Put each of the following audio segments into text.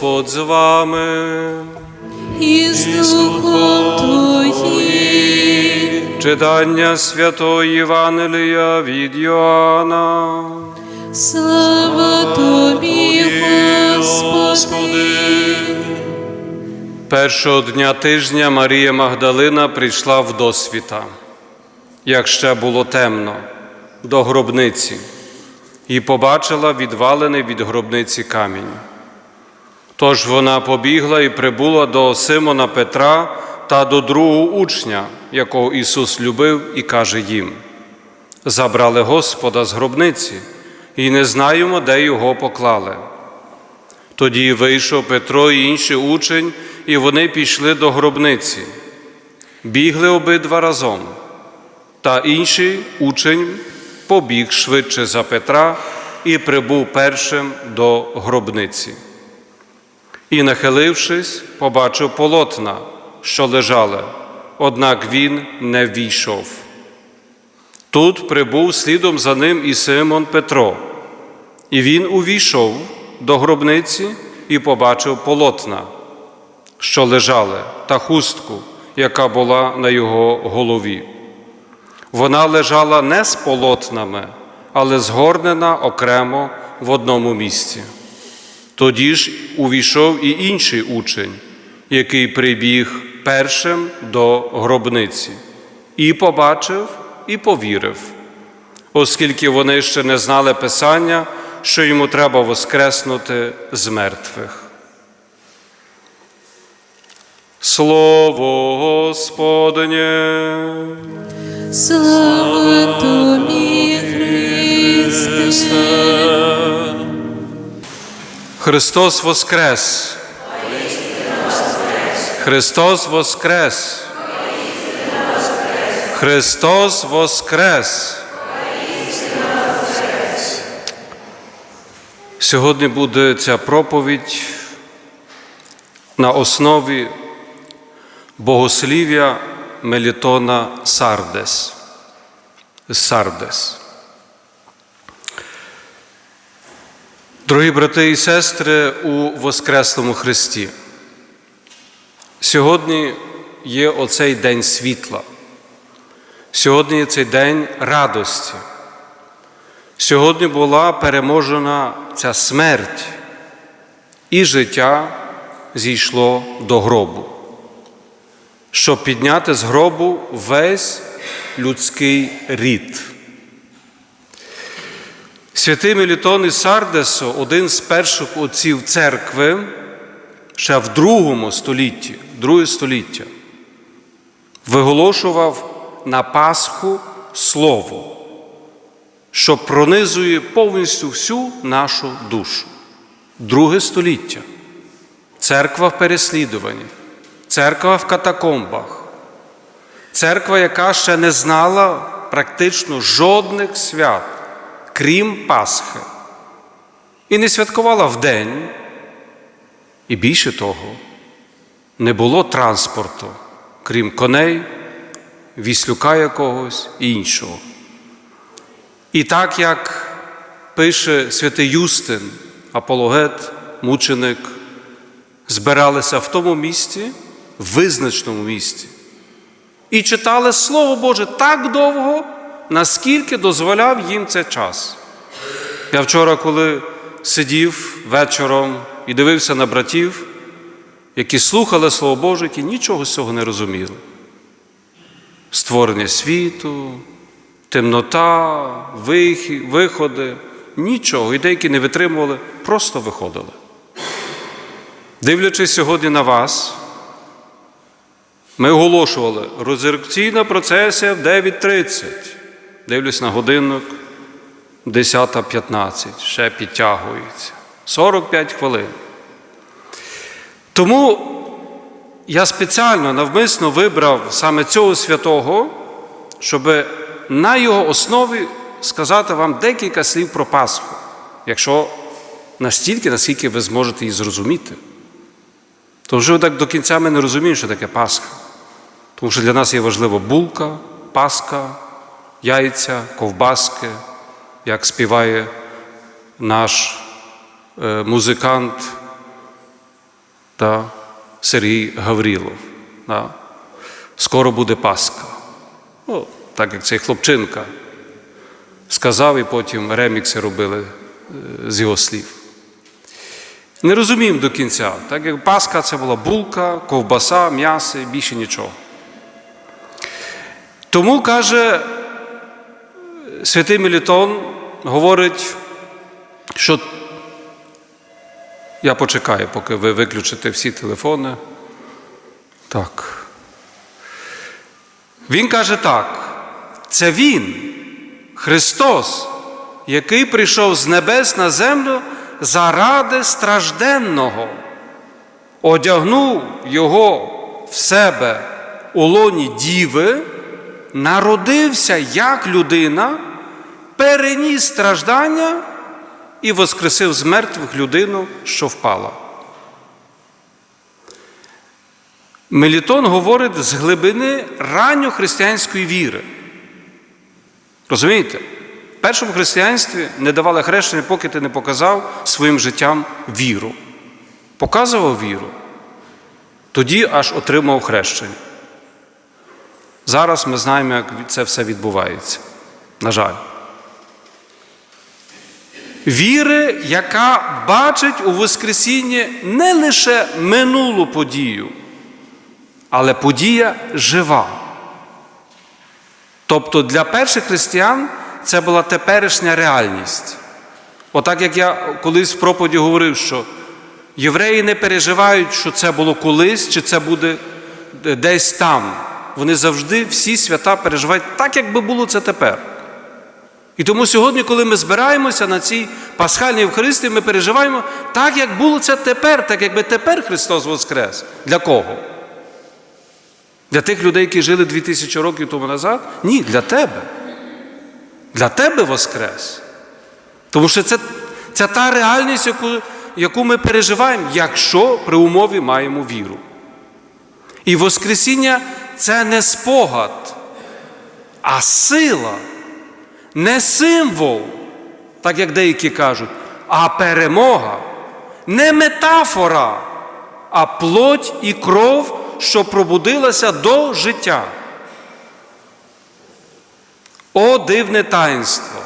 Господь з вами. і з духом Твоїм. Читання Святої Євангелія від Йоанна. Слава Тобі, Господи. Першого дня тижня Марія Магдалина прийшла в досвіта, як ще було темно, до гробниці, і побачила відвалений від гробниці камінь. Тож вона побігла і прибула до Симона Петра та до другого учня, якого Ісус любив, і каже їм: Забрали Господа з гробниці, і не знаємо, де його поклали. Тоді вийшов Петро і інший учень, і вони пішли до гробниці. Бігли обидва разом. Та інший учень побіг швидше за Петра і прибув першим до гробниці. І, нахилившись, побачив полотна, що лежали, однак він не війшов. Тут прибув слідом за ним і Симон Петро, і він увійшов до гробниці і побачив полотна, що лежали, та хустку, яка була на його голові. Вона лежала не з полотнами, але згорнена окремо в одному місці. Тоді ж увійшов і інший учень, який прибіг першим до гробниці, і побачив, і повірив, оскільки вони ще не знали Писання, що йому треба воскреснути з мертвих. Слово Господнє. Слава Тобі, Христе. Христос Воскрес! Христос Воскрес! Христос Воскрес! Сьогодні буде ця проповідь на основі богослів'я Мелітона Сардес. Сардес. Дорогі брати і сестри у Воскреслому Христі, сьогодні є оцей день світла, сьогодні є цей день радості. Сьогодні була переможена ця смерть, і життя зійшло до гробу, щоб підняти з гробу весь людський рід. Святий Мелітон із Сардесу, один з перших отців церкви, ще в другому столітті, друге століття, виголошував на Пасху Слово, що пронизує повністю всю нашу душу. Друге століття. Церква в переслідуванні, церква в катакомбах, церква, яка ще не знала практично жодних свят крім Пасхи, і не святкувала вдень, і більше того, не було транспорту, крім коней, віслюка якогось і іншого. І так як пише святий Юстин, апологет, мученик, збиралися в тому місці, в визначному місці, і читали Слово Боже так довго наскільки дозволяв їм це час. Я вчора, коли сидів вечором і дивився на братів, які слухали Слово Боже, які нічого з цього не розуміли. Створення світу, темнота, виходи, нічого. І деякі не витримували, просто виходили. Дивлячись сьогодні на вас, ми оголошували розірекційна процесія в 9.30. Дивлюсь на годинник 10.15, ще підтягується. 45 хвилин. Тому я спеціально навмисно вибрав саме цього святого, щоб на його основі сказати вам декілька слів про Пасху, якщо настільки, наскільки ви зможете її зрозуміти. Тому що так до кінця ми не розуміємо, що таке Пасха. Тому що для нас є важлива булка, Пасха яйця, ковбаски, як співає наш е, музикант та, Сергій Гаврілов. Да. Скоро буде Пасха. О, так як цей хлопчинка сказав, і потім ремікси робили е, з його слів. Не розуміємо до кінця, так як Пасха це була булка, ковбаса, м'ясо більше нічого. Тому каже святий Мелітон, говорить, що я почекаю, поки ви виключите всі телефони. Так. Він каже так: це Він, Христос, який прийшов з небес на землю заради стражденного, одягнув його в себе у лоні діви, народився як людина, переніс страждання і воскресив з мертвих людину, що впала. Мелітон говорить з глибини ранньохристиянської віри. Розумієте? В першому християнстві не давали хрещення, поки ти не показав своїм життям віру. Показував віру, тоді аж отримав хрещення. Зараз ми знаємо, як це все відбувається. На жаль. Віри, яка бачить у Воскресінні не лише минулу подію, але подія жива. Тобто для перших християн це була теперішня реальність. Отак як я колись в проповіді говорив, що євреї не переживають, що це було колись, чи це буде десь там. Вони завжди всі свята переживають так, як би було це тепер. І тому сьогодні, коли ми збираємося на цій пасхальній Євхаристії, ми переживаємо так, як було це тепер, так якби тепер Христос Воскрес. Для кого? Для тих людей, які жили 2000 років тому назад? Ні, для тебе. Для тебе Воскрес. Тому що це, це та реальність, яку, яку ми переживаємо, якщо при умові маємо віру. І Воскресіння це не спогад, а сила, не символ, так як деякі кажуть, а перемога, не метафора, а плоть і кров, що пробудилася до життя. О, дивне таїнство!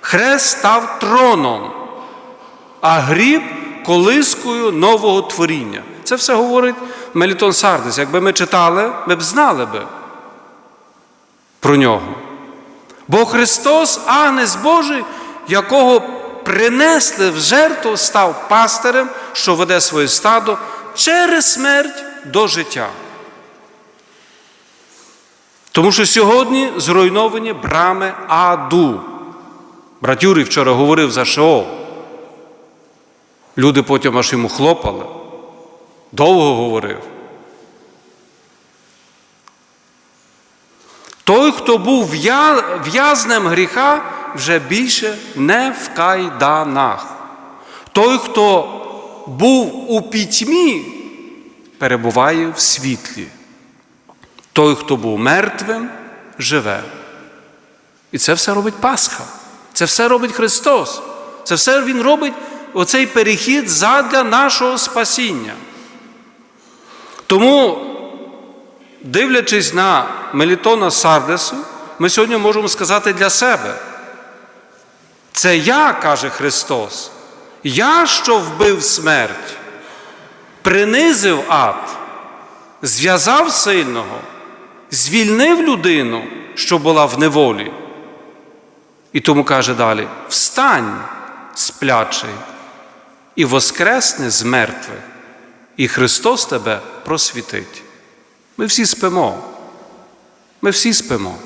Хрест став троном, а гріб колискою нового творіння. Це все говорить Мелітон Сардис. Якби ми читали, ми б знали би про нього. Бо Христос, Агнець Божий, якого принесли в жертву, став пастирем, що веде своє стадо через смерть до життя. Тому що сьогодні зруйновані брами аду. Брат Юрій вчора говорив за Шеол. Люди потім аж йому хлопали, довго говорив. Той, хто був в'язнем гріха, вже більше не в кайданах. Той, хто був у пітьмі, перебуває в світлі. Той, хто був мертвим, живе. І це все робить Пасха. Це все робить Христос. Це все Він робить оцей перехід задля нашого спасіння. Тому, дивлячись на Мелітона Сардесу, ми сьогодні можемо сказати для себе. Це я, каже Христос, я, що вбив смерть, принизив ад, зв'язав сильного, звільнив людину, що була в неволі. І тому каже далі: встань, сплячий, і воскресне з мертвих, і Христос тебе просвітить. Ми всі спимо. Ми всі спимо,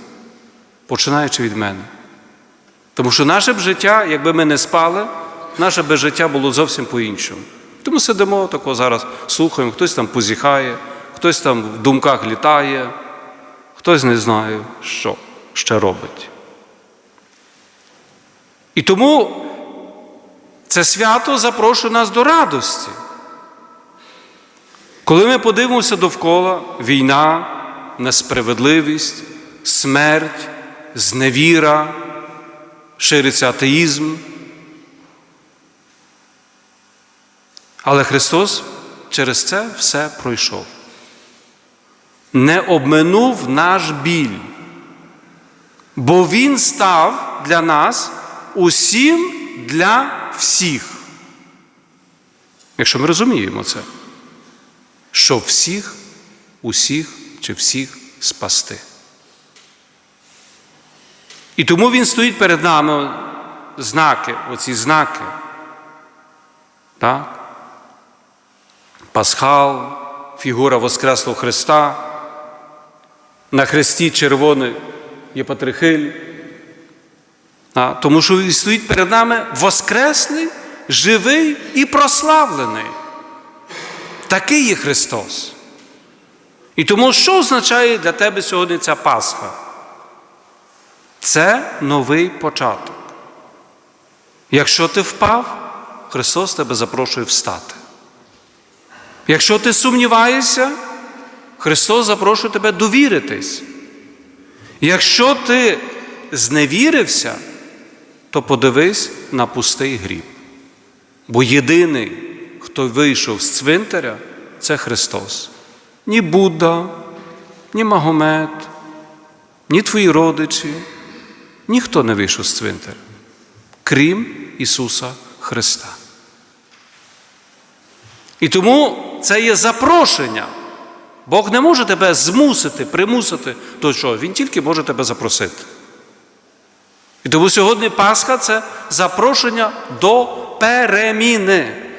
починаючи від мене. Тому що наше б життя, якби ми не спали, наше б життя було зовсім по-іншому. Тому сидимо тако зараз, слухаємо, хтось там позіхає, хтось там в думках літає, хтось не знає, що ще робить. І тому це свято запрошує нас до радості. Коли ми подивимося довкола війна, несправедливість, смерть, зневіра, шириться атеїзм. Але Христос через це все пройшов. Не обминув наш біль, бо Він став для нас усім для всіх. Якщо ми розуміємо це, що всіх, усіх чи всіх спасти. І тому Він стоїть перед нами знаки, оці знаки. Так? Пасхал, фігура Воскреслого Христа, на хресті червоний є Патрихиль. Тому що він стоїть перед нами воскреслий, живий і прославлений. Такий є Христос. І тому, що означає для тебе сьогодні ця Пасха? Це новий початок. Якщо ти впав, Христос тебе запрошує встати. Якщо ти сумніваєшся, Христос запрошує тебе довіритись. Якщо ти зневірився, то подивись на пустий гріб. Бо єдиний, хто вийшов з цвинтаря, це Христос. Ні Будда, ні Магомед, ні твої родичі, ніхто не вийшов з цвинтаря, крім Ісуса Христа. І тому це є запрошення. Бог не може тебе змусити, примусити до чого. Він тільки може тебе запросити. І тому сьогодні Пасха це запрошення до переміни.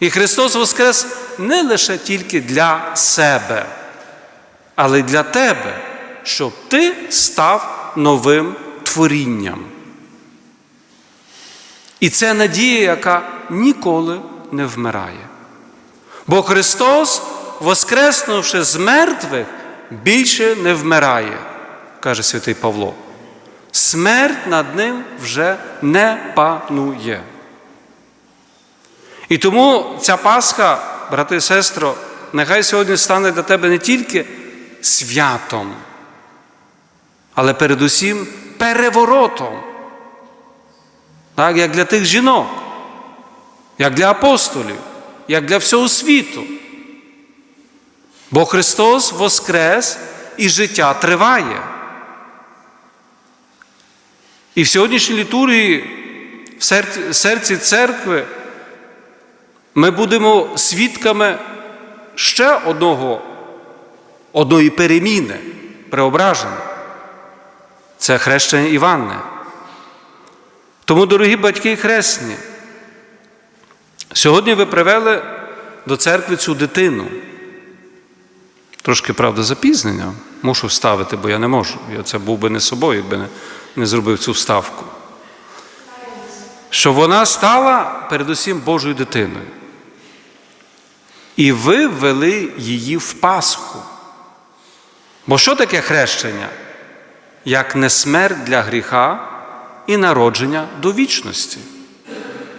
І Христос Воскрес не лише тільки для себе, але й для тебе, щоб ти став новим творінням. І це надія, яка ніколи не вмирає. Бо Христос, воскреснувши з мертвих, більше не вмирає, каже святий Павло. Смерть над ним вже не панує. І тому ця Пасха, брати і сестро, нехай сьогодні стане для тебе не тільки святом, але передусім переворотом. Так, як для тих жінок, як для апостолів, як для всього світу. Бо Христос воскрес і життя триває. І в сьогоднішній літургії, в серці, церкви, ми будемо свідками ще одного, одної переміни, преображення. Це хрещення Іванне. Тому, дорогі батьки і хресні, сьогодні ви привели до церкви цю дитину. Трошки, правда, запізнення. Мушу вставити, бо я не можу. Я це був би не собою, якби не, не зробив цю вставку. Що вона стала передусім Божою дитиною. І ви ввели її в Пасху. Бо що таке хрещення? Як не смерть для гріха і народження до вічності.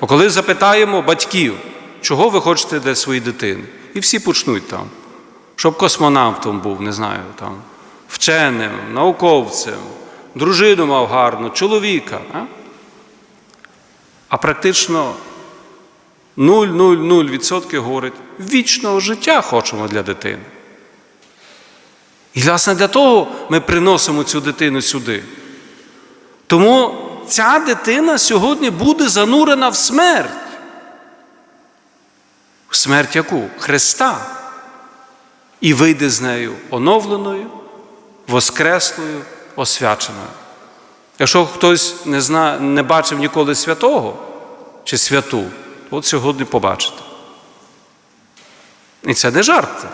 Бо коли запитаємо батьків, чого ви хочете для своєї дитини, і всі почнуть там, щоб космонавтом був, не знаю, там, вченим, науковцем, дружину мав гарну, чоловіка. А, а практично 0,00% говорить, вічного життя хочемо для дитини. І, власне, для того ми приносимо цю дитину сюди. Тому ця дитина сьогодні буде занурена в смерть. В смерть яку? Христа. І вийде з нею оновленою, воскреслою, освяченою. Якщо хтось не, зна, не бачив ніколи святого чи святу, от сьогодні побачите. І це не жарт,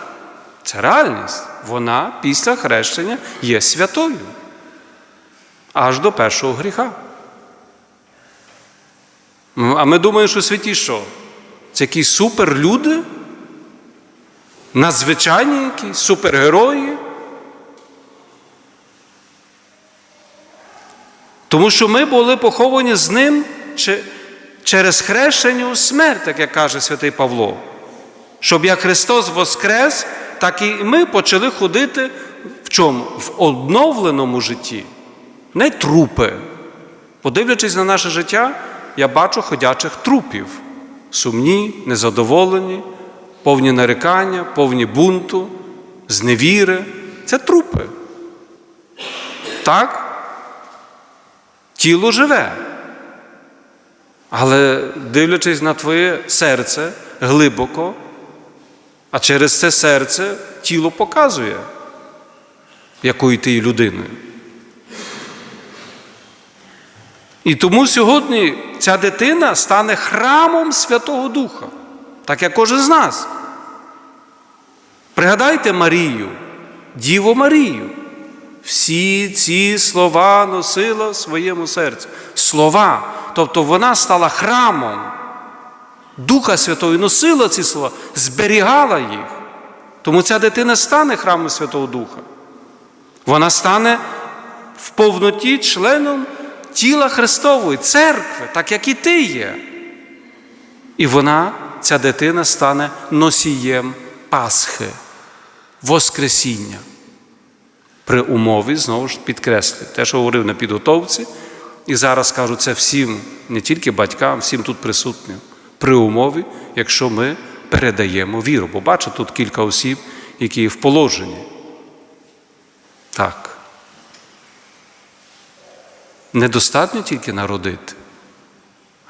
це реальність. Вона після хрещення є святою. Аж до першого гріха. Ну, А ми думаємо, що святі що? Це якісь суперлюди? Надзвичайні якісь супергерої? Тому що ми були поховані з ним через хрещення у смерть, як каже святий Павло. Щоб як Христос воскрес, так і ми почали ходити в чому? В обновленому житті, не трупи. Подивлячись на наше життя, я бачу ходячих трупів, сумні, незадоволені, повні нарікання, повні бунту, зневіри. Це трупи. Так? Тіло живе. Але дивлячись на твоє серце глибоко, а через це серце тіло показує, якою ти є людиною. І тому сьогодні ця дитина стане храмом Святого Духа, так як кожен з нас. Пригадайте Марію, Діву Марію. Всі ці слова носила в своєму серці. Слова. Тобто вона стала храмом Духа Святого і носила ці слова, зберігала їх. Тому ця дитина стане храмом Святого Духа. Вона стане в повноті членом тіла Христової, церкви, так як і ти є. І вона, ця дитина, стане носієм Пасхи, Воскресіння. При умові, знову ж підкреслюю, те, що говорив на підготовці, і зараз кажу це всім, не тільки батькам, всім тут присутнім. При умові, якщо ми передаємо віру. Бо бачу тут кілька осіб, які в положенні. Так. Недостатньо тільки народити,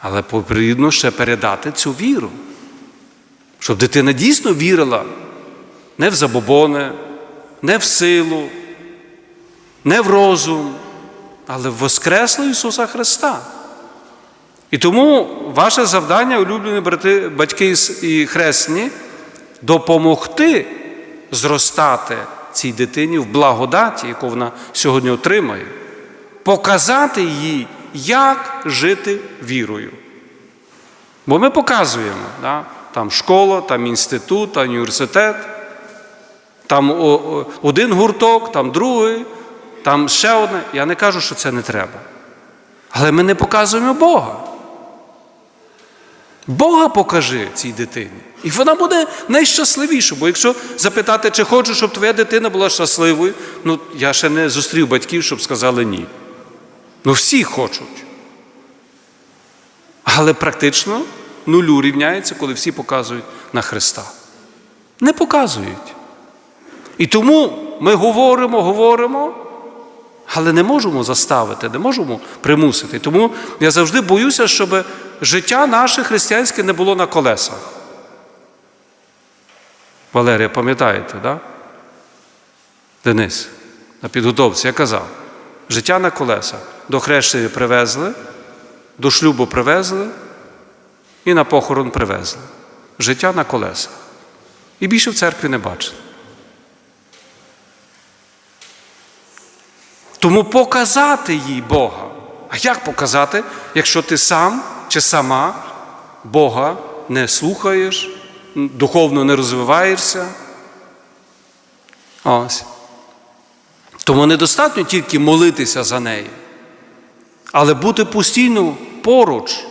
але потрібно ще передати цю віру, щоб дитина дійсно вірила не в забобони, не в силу, не в розум, але в Воскреслого Ісуса Христа. І тому ваше завдання, улюблені брати, батьки і хресні, допомогти зростати цій дитині в благодаті, яку вона сьогодні отримає, показати їй, як жити вірою. Бо ми показуємо, да? там школа, там інститут, там університет, там один гурток, там другий, там ще одне. Я не кажу, що це не треба. Але ми не показуємо Бога. Бога покажи цій дитині. І вона буде найщасливіша. Бо якщо запитати, чи хочу, щоб твоя дитина була щасливою, ну я ще не зустрів батьків, щоб сказали ні. Ну всі хочуть. Але практично нулю рівняється, коли всі показують на Христа. Не показують. І тому ми говоримо, говоримо, але не можемо заставити, не можемо примусити. Тому я завжди боюся, щоб життя наше християнське не було на колесах. Валерія, пам'ятаєте, да? Денис, на підготовці я казав, життя на колесах. До хрещення привезли, до шлюбу привезли і на похорон привезли. Життя на колесах. І більше в церкві не бачили. Тому показати їй Бога. А як показати, якщо ти сам чи сама Бога не слухаєш, духовно не розвиваєшся? Ось. Тому недостатньо тільки молитися за неї, але бути постійно поруч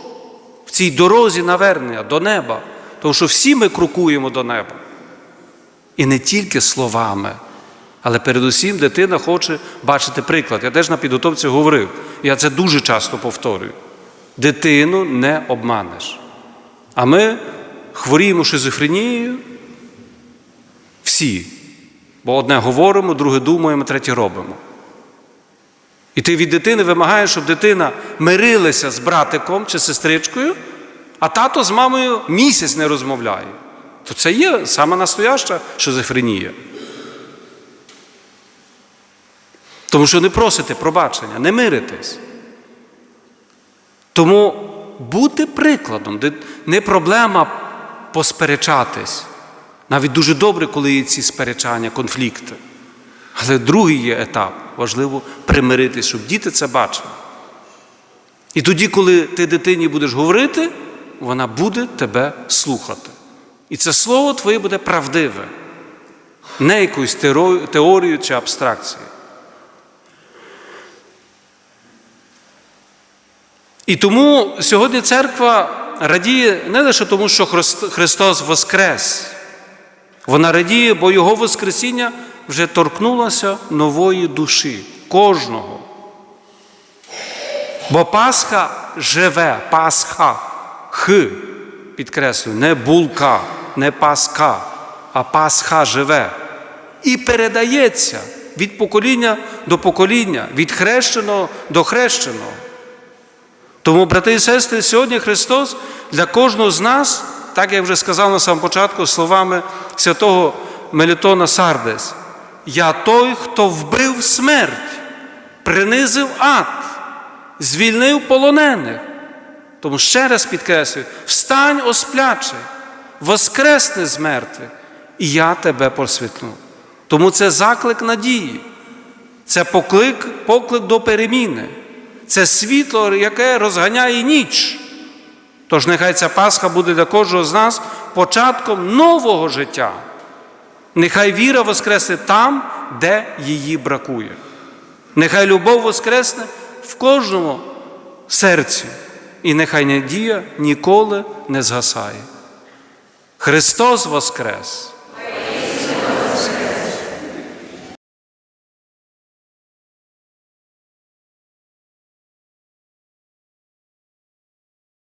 в цій дорозі навернення до неба, тому що всі ми крокуємо до неба. І не тільки словами. Але передусім дитина хоче бачити приклад. Я теж на підготовці говорив, я це дуже часто повторюю. Дитину не обманеш. А ми хворіємо шизофренією всі. Бо одне говоримо, друге думаємо, третє робимо. І ти від дитини вимагаєш, щоб дитина мирилася з братиком чи сестричкою, а тато з мамою місяць не розмовляє. То це є саме настояща шизофренія. Тому що не просите пробачення, не миритесь. Тому бути прикладом, не проблема посперечатись. Навіть дуже добре, коли є ці сперечання, конфлікти. Але другий є етап важливо примиритись, щоб діти це бачили. І тоді, коли ти дитині будеш говорити, вона буде тебе слухати. І це слово твоє буде правдиве, не якоюсь теорією чи абстракцією. І тому сьогодні церква радіє не лише тому, що Христос Воскрес. Вона радіє, бо Його Воскресіння вже торкнулося нової душі, кожного. Бо Пасха живе, Пасха, Х, підкреслюю, не булка, не Пасха, а Пасха живе. І передається від покоління до покоління, від хрещеного до хрещеного. Тому, брати і сестри, сьогодні Христос для кожного з нас, так як вже сказав на самому початку словами святого Мелітона Сардес, я той, хто вбив смерть, принизив ад, звільнив полонених. Тому ще раз підкреслюю: встань, оспляче, воскресни з мертвих, і я тебе просвітлю. Тому це заклик надії, це поклик, поклик до переміни, це світло, яке розганяє ніч. Тож нехай ця Пасха буде для кожного з нас початком нового життя. Нехай віра воскресне там, де її бракує. Нехай любов воскресне в кожному серці, і нехай надія ніколи не згасає. Христос Воскрес!